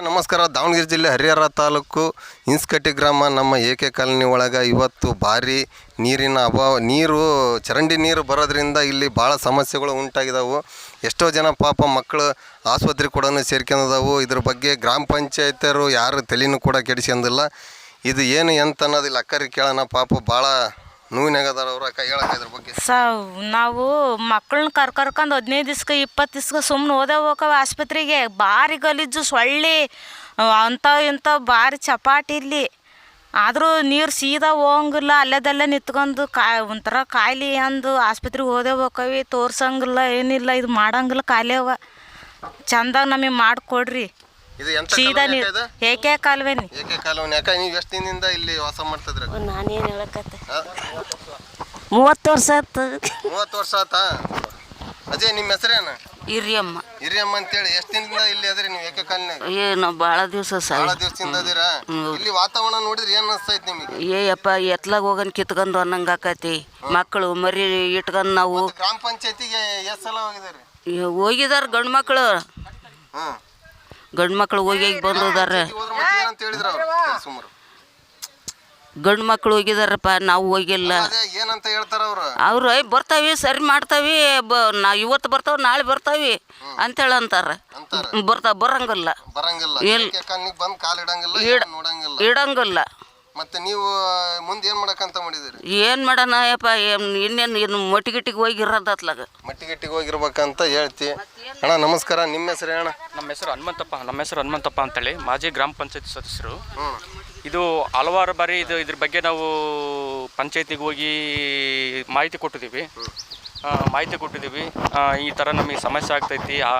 ನಮಸ್ಕಾರ, ದಾವಣಗೆರೆ ಜಿಲ್ಲೆ ಹರಿಹರ ತಾಲೂಕು ಇನ್ಸ್ಕಟ್ಟಿ ಗ್ರಾಮ. ನಮ್ಮ ಏಕೆ ಕಾಲನಿ ಒಳಗೆ ಇವತ್ತು ಭಾರಿ ನೀರಿನ ಅಭಾವ, ನೀರು, ಚರಂಡಿ ನೀರು ಬರೋದ್ರಿಂದ ಇಲ್ಲಿ ಭಾಳ ಸಮಸ್ಯೆಗಳು ಉಂಟಾಗಿದ್ದಾವೆ ಎಷ್ಟೋ ಜನ ಪಾಪ ಮಕ್ಕಳು ಆಸ್ಪತ್ರೆ ಕೂಡ ಸೇರ್ಕೊಂಡಿದ್ದಾವೆ ಇದ್ರ ಬಗ್ಗೆ ಗ್ರಾಮ ಪಂಚಾಯತರು ಯಾರು ತಲೆನೂ ಕೂಡ ಕೆಡಿಸ್ಕೊಂಡಿಲ್ಲ ಇದು ಏನು ಎಂತ ಅನ್ನೋದಿಲ್ಲ ಅಕ್ಕರಿ ಕೇಳೋಣ, ಪಾಪ ಭಾಳ ನೋವಿನಾಗದಾರ ಅವ್ರು ಅಕ್ಕ ಹೇಳಕ್ಕ ಇದ್ರ ಬಗ್ಗೆ? ಸ, ನಾವು ಮಕ್ಕಳನ್ನ ಕರ್ಕರ್ಕೊಂಡು ಹದಿನೈದು ದಿವ್ಸಕ್ಕೆ ಇಪ್ಪತ್ತು ದಿವ್ಸಕ್ಕೆ ಸುಮ್ಮನೆ ಓದೇ ಹೋಗವ ಆಸ್ಪತ್ರೆಗೆ. ಭಾರಿ ಗಲೀಜು, ಸೊಳ್ಳೆ ಅಂಥವು ಇಂಥವು ಭಾರಿ ಚಪಾಟಿ ಇಲ್ಲಿ ಆದರೂ ನೀರು ಸೀದಾ ಹೋಗಂಗಿಲ್ಲ, ಅಲ್ಲೇದಲ್ಲೇ ನಿಂತ್ಕೊಂಡು ಕಾ, ಒಂಥರ ಕಾಯಿಲೆ ಅಂದು ಆಸ್ಪತ್ರೆಗೆ ಓದೇ ಹೋಗವಿ ತೋರ್ಸಂಗಿಲ್ಲ, ಏನಿಲ್ಲ, ಇದು ಮಾಡಂಗಿಲ್ಲ ಕಾಯಿಲೆ ಅವ. ಚಂದಾಗ ನಮಗೆ ಮಾಡಿಕೊಡ್ರಿ. ಇದು ಎಂತ ಸೀದಾ ಕಾಲೋನಿ ನೀರು ಅಕ್ಕ ಇದು? ಏಕೆ ಕಾಲುವೆನಿ? ಏಕೆ ಕಾಲೋನಿ? ಯಾಕ ನೀವು ಎಷ್ಟು ದಿನದಿಂದ ಇಲ್ಲಿ ವಾಸ ಮಾಡ್ತಿದ್ರಿ? ನಾನೇನು ಹೇಳಕತ್ತೆ? ಮೂವತ್ತು ವರ್ಷ ಆಯ್ತು ಮೂವತ್ತು ವರ್ಷ ಆತಾ? ಅಜಯ್ ನಿಮ್ಮ ಹೆಸರೇನು? ಹಿರಿಯಮ್ಮ. ಹಿರಿಯಮ್ಮ ಅಂತೇಳಿ ಎಷ್ಟು ದಿನದಿಂದ ಇಲ್ಲಿ ಅದ್ರಿ ನೀವು ಏಕ ಕಾಲನಾಗ ನಾವು ಭಾಳ ದಿವಸ ಬಹಳ ಸಾಯ ದಿವಸದಿಂದ ಅದೀರಾ? ಇಲ್ಲಿ ವಾತಾವರಣ ನೋಡಿದ್ರೆ ಏನ್ ಅನಿಸ್ತೈತಿ ನಿಮಗೆ? ಏಯಪ್ಪ ಎತ್ಲಾಗ ಹೋಗನ್ ಕಿತ್ಕೊಂಡು ಅನ್ನಂಗೆ ಆಕತಿ. ಮಕ್ಕಳು ಮರಿ ಇಟ್ಕೊಂಡ್ ನಾವು ಗ್ರಾಮ ಪಂಚಾಯತಿಗೆ ಎಷ್ಟು ಸಲ ಹೋಗಿದಾರೆ ಹೋಗಿದಾರ ಗಂಡು ಮಕ್ಕಳು ಹ್ಮ್. ಗಂಡು ಮಕ್ಕಳು ಹೋಗಿ ಬಂದಿದ್ದಾರೆ ಹೋದ್ರ ಮತ್ತೆ ಏನಂತ ಹೇಳಿದ್ರ ಅವ್ರು? ಸುಮಾರು ಗಂಡು ಮಕ್ಕಳು ಹೋಗಿದಾರಪ್ಪ ನಾವು ಹೋಗಿಲ್ಲ. ಏನಂತ ಹೇಳ್ತಾರ ಅವ್ರು? ಅವ್ರು ಬರ್ತಾವೆ ಬರ್ತಾವಿ ಸರಿ ಮಾಡ್ತಾವಿ ಬ ನಾ ಇವತ್ತು ಬರ್ತಾವ ನಾಳೆ ಬರ್ತಾವಿ ಅಂತೇಳಿ ಅಂತಾರೆ. ಅಂತಾರ. ಬರ್ತಾವ ಬರಂಗಿಲ್ಲ. ಬರಂಗಿಲ್ಲ. ಎಲ್- ಏಕೆ ಕಾಲನಿಗೆ ಬಂದ್ ಕಾಲ್ ಇಡಂಗಿಲ್ಲ ಇಡ- ನೋಡಂಗಿಲ್ಲ? ಇಡಂಗಿಲ್ಲ. ಮತ್ತೆ ನೀವು ಮುಂದೆ ಏನ್ ಮಾಡಕಂತ ಮಾಡಿದಿರಿ ಏನು ಮಾಡೋಣ ಯಪ್ಪ ಏನು ಇನ್ನೇನು ಇನ್ನು ಮೊಟ್ಟಿಗಿಟ್ಟಿಗೆ ಹೋಗಿರೋದತ್ಲಾಗ ಮಟ್ಟಿಗೆಟ್ಟಿಗೆ ಹೋಗಿರ್ಬೇಕಂತ ಹೇಳ್ತಿ. ಅಣ್ಣ ನಮಸ್ಕಾರ ನಿಮ್ಮ ಹೆಸರು ಅಣ್ಣ ನಮ್ಮ ಹೆಸರು ಹನುಮಂತಪ್ಪ ನಮ್ಮ ಹೆಸರು ಹನುಮಂತಪ್ಪ ಅಂತೇಳಿ. ಮಾಜಿ ಗ್ರಾಮ ಪಂಚಾಯತ್ ಸದಸ್ಯರು. ಇದು ಹಲವಾರು ಬಾರಿ ಇದು ಇದ್ರ ಬಗ್ಗೆ ನಾವು ಪಂಚಾಯತಿಗೆ ಹೋಗಿ ಮಾಹಿತಿ ಕೊಟ್ಟಿದ್ದೀವಿ ಆ, ಮಾಹಿತಿ ಕೊಟ್ಟಿದ್ದೀವಿ ಆ, ಈ ಥರ ನಮಗೆ ಸಮಸ್ಯೆ ಆಗ್ತೈತಿ. ಆ,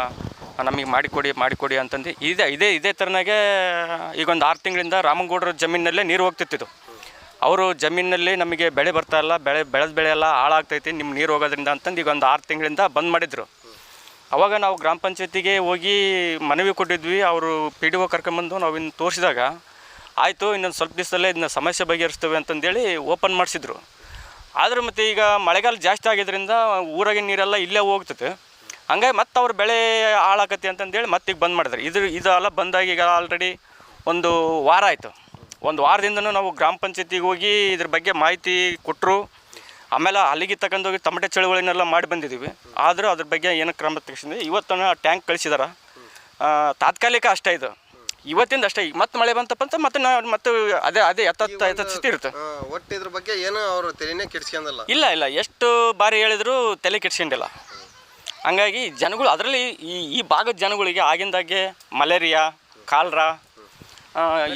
ನಮಗೆ ಮಾಡಿಕೊಡಿ ಮಾಡಿಕೊಡಿ ಅಂತಂದು ಇದೇ ಇದೇ ಇದೇ ಥರನಾಗೆ ಈಗ ಒಂದು ಆರು ತಿಂಗಳಿಂದ ರಾಮಗೌಡರ ಜಮೀನಲ್ಲೇ ನೀರು ಹೋಗ್ತಿತ್ತು ಅವರು ಜಮೀನಲ್ಲಿ ನಮಗೆ ಬೆಳೆ ಬರ್ತಾ ಇಲ್ಲ, ಬೆಳೆ, ಬೆಳೆದ ಬೆಳೆ ಎಲ್ಲ ಹಾಳಾಗ್ತೈತಿ ನಿಮ್ಮ ನೀರು ಹೋಗೋದ್ರಿಂದ ಅಂತಂದು ಈಗ ಒಂದು ಆರು ತಿಂಗಳಿಂದ ಬಂದ್ ಮಾಡಿದರು. ಅವಾಗ ನಾವು ಗ್ರಾಮ ಪಂಚಾಯತಿಗೆ ಹೋಗಿ ಮನವಿ ಕೊಟ್ಟಿದ್ವಿ, ಅವರು ಪಿ ಡಿ ಒ ಕರ್ಕೊಂಬಂದು ನಾವು ಇನ್ನು ತೋರಿಸಿದಾಗ, ಆಯಿತು, ಇನ್ನೊಂದು ಸ್ವಲ್ಪ ದಿವಸದಲ್ಲೇ ಇದನ್ನ ಸಮಸ್ಯೆ ಬಗೆಹರಿಸ್ತೇವೆ ಅಂತಂದೇಳಿ ಓಪನ್ ಮಾಡಿಸಿದ್ರು. ಆದ್ರೆ ಮತ್ತು ಈಗ ಮಳೆಗಾಲ ಜಾಸ್ತಿ ಆಗಿದ್ದರಿಂದ ಊರಾಗಿನ ನೀರೆಲ್ಲ ಇಲ್ಲೇ ಹೋಗ್ತದೆ. ಹಂಗಾಗಿ ಮತ್ತೆ ಅವ್ರ ಬೆಳೆ ಹಾಳಾಕತಿ ಅಂತಂದೇಳಿ ಮತ್ತೆ ಈಗ ಬಂದ್ ಮಾಡಿದ್ರು. ಇದು ಇದೆಲ್ಲ ಬಂದಾಗ ಈಗ ಆಲ್ರೆಡಿ ಒಂದು ವಾರ ಆಯಿತು. ಒಂದು ವಾರದಿಂದನೂ ನಾವು ಗ್ರಾಮ ಪಂಚಾಯತಿಗೆ ಹೋಗಿ ಇದ್ರ ಬಗ್ಗೆ ಮಾಹಿತಿ ಕೊಟ್ಟರು ಆಮೇಲೆ ಅಲ್ಲಿಗೆ ತಗೊಂಡೋಗಿ ತಮಟೆ ಚಳುವಳಿನೆಲ್ಲ ಮಾಡಿ ಬಂದಿದ್ದೀವಿ ಆದರೂ ಅದ್ರ ಬಗ್ಗೆ ಏನು ಕ್ರಮ ತೆಗೆಸಿದ್ವಿ ಇವತ್ತನ ಟ್ಯಾಂಕ್ ಕಳಿಸಿದಾರ. ತಾತ್ಕಾಲಿಕ ಅಷ್ಟೇ ಇದು. ಇವತ್ತಿಂದ ಅಷ್ಟೇ. ಈಗ ಮತ್ತೆ ಮಳೆ ಬಂತಪ್ಪ ಅಂತ ಮತ್ತೆ ನಾವು ಮತ್ತೆ ಅದೇ ಅದೇ ಎತ್ತತ್ತ ಎತ್ತ ಸ್ಥಿತಿ ಇರುತ್ತೆ. ಒಟ್ಟು ಇದ್ರ ಬಗ್ಗೆ ಏನು ಅವರು ತಲೆನೇ ಕೆಡ್ಸ್ಕೊಂಡಲ್ಲ. ಇಲ್ಲ ಇಲ್ಲ. ಎಷ್ಟು ಬಾರಿ ಹೇಳಿದ್ರು ತಲೆ ಕೆಡ್ಸ್ಕೊಂಡಿಲ್ಲ. ಹಂಗಾಗಿ ಜನಗಳು ಅದರಲ್ಲಿ ಈ ಈ ಭಾಗದ ಜನಗಳಿಗೆ ಆಗಿಂದಾಗೆ ಮಲೇರಿಯಾ ಕಾಲ್ರಾ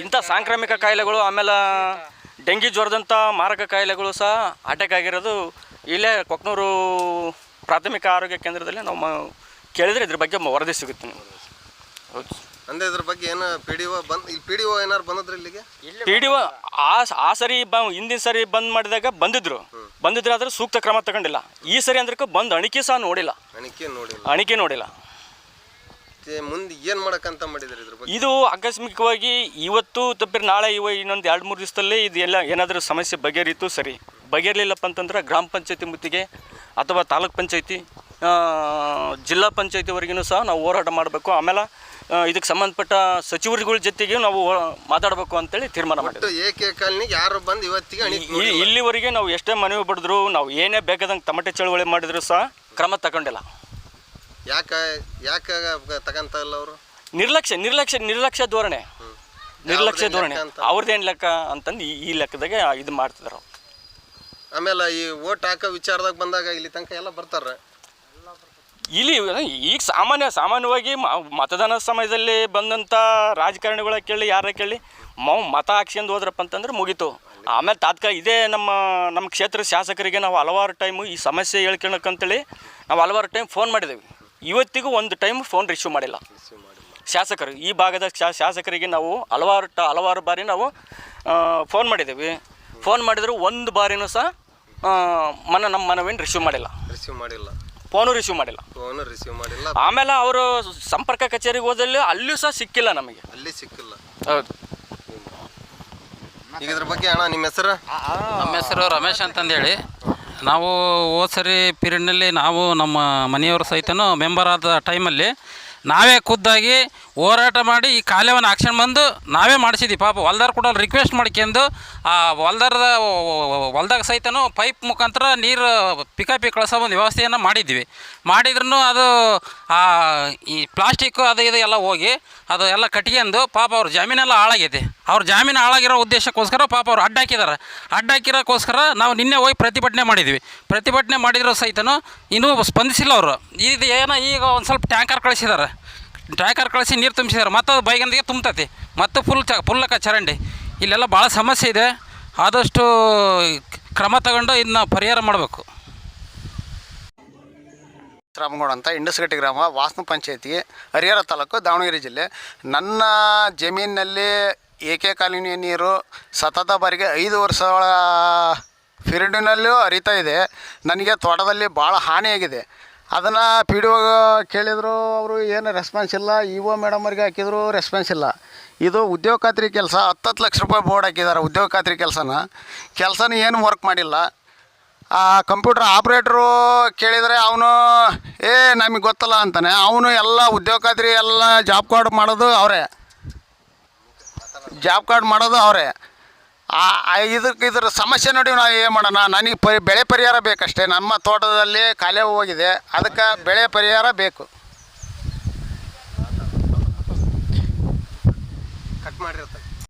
ಇಂಥ ಸಾಂಕ್ರಾಮಿಕ ಕಾಯಿಲೆಗಳು ಆಮೇಲೆ ಡೆಂಗಿ ಜ್ವರದಂಥ ಮಾರಕ ಕಾಯಿಲೆಗಳು ಸಹ ಅಟ್ಯಾಕ್ ಆಗಿರೋದು ಇಲ್ಲೇ ಕೊಕ್ನೂರು ಪ್ರಾಥಮಿಕ ಆರೋಗ್ಯ ಕೇಂದ್ರದಲ್ಲಿ ನಾವು ಕೇಳಿದರೆ ಕೇಳಿದ್ರೆ ಇದ್ರ ಬಗ್ಗೆ ವರದಿ ಸಿಗುತ್ತೆ ನಿಮಗೆ. ಹೌದು. ಅಂದ್ರೆ ಇದ್ರ ಬಗ್ಗೆ ಏನು ಪಿ ಡಿ ಒ ಬಂದು ಇಲ್ಲಿ ಪಿ ಡಿ ಓ ಏನಾರು ಬಂದಿದ್ರು ಇಲ್ಲಿಗೆ? ಪಿ ಡಿ ಒ ಆ ಆ ಸರಿ ಬ ಹಿಂದಿನ ಸರಿ ಬಂದ್ ಮಾಡಿದಾಗ ಬಂದಿದ್ರು. ಬಂದಿದ್ರೆ ಆದ್ರೆ ಸೂಕ್ತ ಕ್ರಮ ತಗೊಂಡಿಲ್ಲ. ಈ ಸರಿ ಅಂದ್ರಕ್ಕೆ ಬಂದು ಅಣಿಕೆ ಸಹ ನೋಡಿಲ್ಲ. ಅಣಿಕೆ ನೋಡಿಲ್ಲ. ಅಣಿಕೆ ನೋಡಿಲ್ಲ. ಮುಂದೆ ಏನು ಮಾಡಕಂತ ಮಾಡಿದ್ರೆ ಇದ್ರ ಬಗ್ಗೆ? ಇದು ಆಕಸ್ಮಿಕವಾಗಿ ಇವತ್ತು ತಪ್ಪಿರ ನಾಳೆ ಇವ ಇನ್ನೊಂದು ಎರಡು ಮೂರು ದಿವಸದಲ್ಲಿ ಇದು ಎಲ್ಲ ಏನಾದರೂ ಸಮಸ್ಯೆ ಬಗೆಹರಿತು ಸರಿ. ಬಗೆಹರಲಿಲ್ಲಪ್ಪ ಅಂತಂದ್ರೆ ಗ್ರಾಮ ಪಂಚಾಯತಿ ಮುತ್ತಿಗೆ ಅಥವಾ ತಾಲೂಕ್ ಪಂಚಾಯತಿ ಜಿಲ್ಲಾ ಪಂಚಾಯತಿವರೆಗೂ ಸಹ ನಾವು ಹೋರಾಟ ಮಾಡಬೇಕು. ಆಮೇಲೆ ಇದಕ್ಕೆ ಸಂಬಂಧಪಟ್ಟ ಸಚಿವರುಗಳ ಜೊತೆಗೆ ನಾವು ಮಾತಾಡಬೇಕು ಅಂತೇಳಿ ತೀರ್ಮಾನ ಮಾಡಿದ್ವಿ. ಯಾರು ಬಂದು ಇವತ್ತಿಗೆ ಇಲ್ಲಿವರೆಗೆ ನಾವು ಎಷ್ಟೇ ಮನವಿ ಪಡೆದ್ರು ನಾವು ಏನೇ ಬೇಕಾದಂಗೆ ತಮಟೆ ಚಳವಳಿ ಮಾಡಿದ್ರು ಸಹ ಕ್ರಮ ತಗೊಂಡಿಲ್ಲ. ಯಾಕೆ ಯಾಕ ತಗಂತ ಇಲ್ಲ ಅವರು? ನಿರ್ಲಕ್ಷ್ಯ ನಿರ್ಲಕ್ಷ್ಯ ನಿರ್ಲಕ್ಷ್ಯ ಧೋರಣೆ. ನಿರ್ಲಕ್ಷ್ಯ ಧೋರಣೆ? ಅವ್ರದ್ದೇನು ಲೆಕ್ಕ ಅಂತಂದು ಈ- ಲೆಕ್ಕದಾಗ ಲೆಕ್ಕದಾಗೆ ಇದು ಮಾಡ್ತಿದ್ರು ಆಮೇಲೆ ಈ ಓಟ್ ಹಾಕೋ ವಿಚಾರದಾಗ ಬಂದಾಗ ಇಲ್ಲಿ ತನಕ ಎಲ್ಲ ಬರ್ತಾರ ಇಲ್ಲಿ ಈಗ ಸಾಮಾನ್ಯ, ಸಾಮಾನ್ಯವಾಗಿ ಮತದಾನದ ಮತದಾನ ಸಮಯದಲ್ಲಿ ಬಂದಂಥ ರಾಜಕಾರಣಿಗಳ ಕೇಳಿ ಯಾರ ಕೇಳಿ ಮತ ಹಾಕ್ಸ್ಕೊಂಡು ಹೋದ್ರಪ್ಪ ಅಂತಂದ್ರೆ ಮುಗೀತು. ಆಮೇಲೆ ತಾತ್ಕಾಲ ಇದೇ ನಮ್ಮ ನಮ್ಮ ಕ್ಷೇತ್ರ ಶಾಸಕರಿಗೆ ನಾವು ಹಲವಾರು ಟೈಮು ಈ ಸಮಸ್ಯೆ ಹೇಳ್ಕೊಳಕ್ಕಂತೇಳಿ ನಾವು ಹಲವಾರು ಟೈಮ್ ಫೋನ್ ಮಾಡಿದ್ದೇವೆ ಇವತ್ತಿಗೂ ಒಂದು ಟೈಮ್ ಫೋನ್ ರಿಸೀವ್ ಮಾಡಿಲ್ಲ. ಶಾಸಕರು, ಈ ಭಾಗದ ಶಾಸಕರಿಗೆ ನಾವು ಹಲವಾರು ಟ, ಹಲವಾರು ಬಾರಿ ನಾವು ಫೋನ್ ಮಾಡಿದ್ದೇವೆ ಫೋನ್ ಮಾಡಿದರೂ ಒಂದು ಬಾರಿನೂ ಸಹ ಮನ, ನಮ್ಮ ಮನವೇನು ರಿಸೀವ್ ಮಾಡಿಲ್ಲ. ರಿಸೀವ್ ಮಾಡಿಲ್ಲ. ಫೋನು ರಿಸೀವ್ ಮಾಡಿಲ್ಲ. ಫೋನ್ ರಿಸೀವ್ ಮಾಡಿಲ್ಲ. ಆಮೇಲೆ ಅವರು ಸಂಪರ್ಕ ಕಚೇರಿಗೆ ಹೋದಲ್ಲಿ ಅಲ್ಲೂ ಸಹ ಸಿಕ್ಕಿಲ್ಲ ನಮಗೆ. ಅಲ್ಲಿ ಸಿಕ್ಕಿಲ್ಲ. ಹೌದು. ಈಗ ಇದ್ರ ಬಗ್ಗೆ ಅಣ್ಣ ನಿಮ್ಮ ಹೆಸರು? ನಮ್ಮ ಹೆಸರು ರಮೇಶ್ ಅಂತಂದೇಳಿ. ನಾವು ಹೋದ ಸರಿ ಪೀರಿಯಡ್ನಲ್ಲಿ ನಾವು ನಮ್ಮ ಮನೆಯವರು ಸಹಿತನೂ ಮೆಂಬರ್ ಆದ ಟೈಮಲ್ಲಿ ನಾವೇ ಖುದ್ದಾಗಿ ಹೋರಾಟ ಮಾಡಿ ಈ ಕಾಲವನ್ನು ಆಕ್ಷನ್ ಬಂದು ನಾವೇ ಮಾಡಿಸಿದ್ವಿ. ಪಾಪ ಹೊಲ್ದಾರ್ ಕೂಡ ರಿಕ್ವೆಸ್ಟ್ ಮಾಡ್ಕೊಂಡು, ಆ ಹೊಲ್ದಾರದ ಹೊಲ್ದಾಗ ಸಹಿತನೂ ಪೈಪ್ ಮುಖಾಂತರ ನೀರು, ಪಿಕಪಿ ಕಳಿಸೋ ಒಂದು ವ್ಯವಸ್ಥೆಯನ್ನು ಮಾಡಿದ್ವಿ. ಮಾಡಿದ್ರೂ ಅದು ಈ ಪ್ಲಾಸ್ಟಿಕ್ಕು ಅದು ಇದು ಎಲ್ಲ ಹೋಗಿ, ಅದು ಎಲ್ಲ ಕಟ್ಕೊಂಡು ಪಾಪ ಅವ್ರ ಜಮೀನೆಲ್ಲ ಹಾಳಾಗೈತೆ ಅವ್ರ ಜಾಮೀನು ಹಾಳಾಗಿರೋ ಉದ್ದೇಶಕ್ಕೋಸ್ಕರ ಪಾಪ ಅವ್ರು ಅಡ್ಡ ಅಡ್ಡಾಕಿರೋಕ್ಕೋಸ್ಕರ ನಾವು ನಿನ್ನೆ ಹೋಗಿ ಪ್ರತಿಭಟನೆ ಮಾಡಿದ್ವಿ. ಪ್ರತಿಭಟನೆ ಮಾಡಿದ್ರು ಸಹಿತನೂ ಇನ್ನೂ ಸ್ಪಂದಿಸಿಲ್ಲ ಅವರು. ಇದು ಏನೋ ಈಗ ಒಂದು ಸ್ವಲ್ಪ ಟ್ಯಾಂಕರ್ ಕಳಿಸಿದ್ದಾರೆ ಟ್ಯಾಂಕರ್ ಕಳಿಸಿ ನೀರು ತುಂಬಿಸಿದ್ದಾರೆ ಮತ್ತು ಅದು ಬೈಗಂದಿಗೆ ತುಂಬ್ತತಿ. ಮತ್ತು ಫುಲ್ ಚ ಫುಲ್ಲಕ ಚರಂಡಿ. ಇಲ್ಲೆಲ್ಲ ಭಾಳ ಸಮಸ್ಯೆ ಇದೆ. ಆದಷ್ಟು ಕ್ರಮ ತಗೊಂಡು ಇದನ್ನ ಪರಿಹಾರ ಮಾಡಬೇಕು. ರಾಮಗೌಡ ಅಂತ, ಇಂಡಸ್ಗಟ್ಟಿ ಗ್ರಾಮ ವಾಸನ ಪಂಚಾಯತಿ, ಹರಿಹರ ತಾಲೂಕು ದಾವಣಗೆರೆ ಜಿಲ್ಲೆ. ನನ್ನ ಜಮೀನಿನಲ್ಲಿ ಏಕೆ ಕಾಲೋನಿಯ ನೀರು ಸತತ ಬಾರಿಗೆ ಐದು ವರ್ಷಗಳ ಪಿರಿಯಡ್ನಲ್ಲೂ ಹರಿತಾ ಇದೆ. ನನಗೆ ತೋಟದಲ್ಲಿ ಭಾಳ ಹಾನಿಯಾಗಿದೆ ಅದನ್ನು ಪಿ ಡಿ ಕೇಳಿದರು, ಅವರು ಏನು ರೆಸ್ಪಾನ್ಸ್ ಇಲ್ಲ. ಇ ಒ ಮೇಡಮ್ ಅವ್ರಿಗೆ ಹಾಕಿದ್ರು ರೆಸ್ಪಾನ್ಸ್ ಇಲ್ಲ. ಇದು ಉದ್ಯೋಗ ಖಾತ್ರಿ ಕೆಲಸ, ಹತ್ತತ್ತು ಲಕ್ಷ ರೂಪಾಯಿ ಬೋರ್ಡ್ ಹಾಕಿದ್ದಾರೆ ಉದ್ಯೋಗ ಖಾತ್ರಿ ಕೆಲಸನ. ಕೆಲಸನ ಏನು ವರ್ಕ್ ಮಾಡಿಲ್ಲ. ಆ ಕಂಪ್ಯೂಟರ್ ಆಪ್ರೇಟ್ರು ಕೇಳಿದರೆ ಅವನು, ಏ, ನಮಗೆ ಗೊತ್ತಲ್ಲ ಅಂತಾನೆ. ಅವನು ಎಲ್ಲ ಉದ್ಯೋಗ ಖಾತ್ರಿ ಎಲ್ಲ ಜಾಬ್ ಕಾರ್ಡ್ ಮಾಡೋದು ಅವರೇ. ಜಾಬ್ ಕಾರ್ಡ್ ಮಾಡೋದು ಅವರೇ. ಆ ಇದಕ್ಕೆ ಇದರ ಸಮಸ್ಯೆ ನೋಡಿ ನಾವು ಏನು ಮಾಡೋಣ? ನನಗೆ ಪರಿ, ಬೆಳೆ ಪರಿಹಾರ ಬೇಕಷ್ಟೇ. ನಮ್ಮ ತೋಟದಲ್ಲಿ ಕಾಲೆ ಹೋಗಿದೆ. ಅದಕ್ಕೆ ಬೆಳೆ ಪರಿಹಾರ ಬೇಕು. ಕಟ್ ಮಾಡಿರ್ತಾರೆ.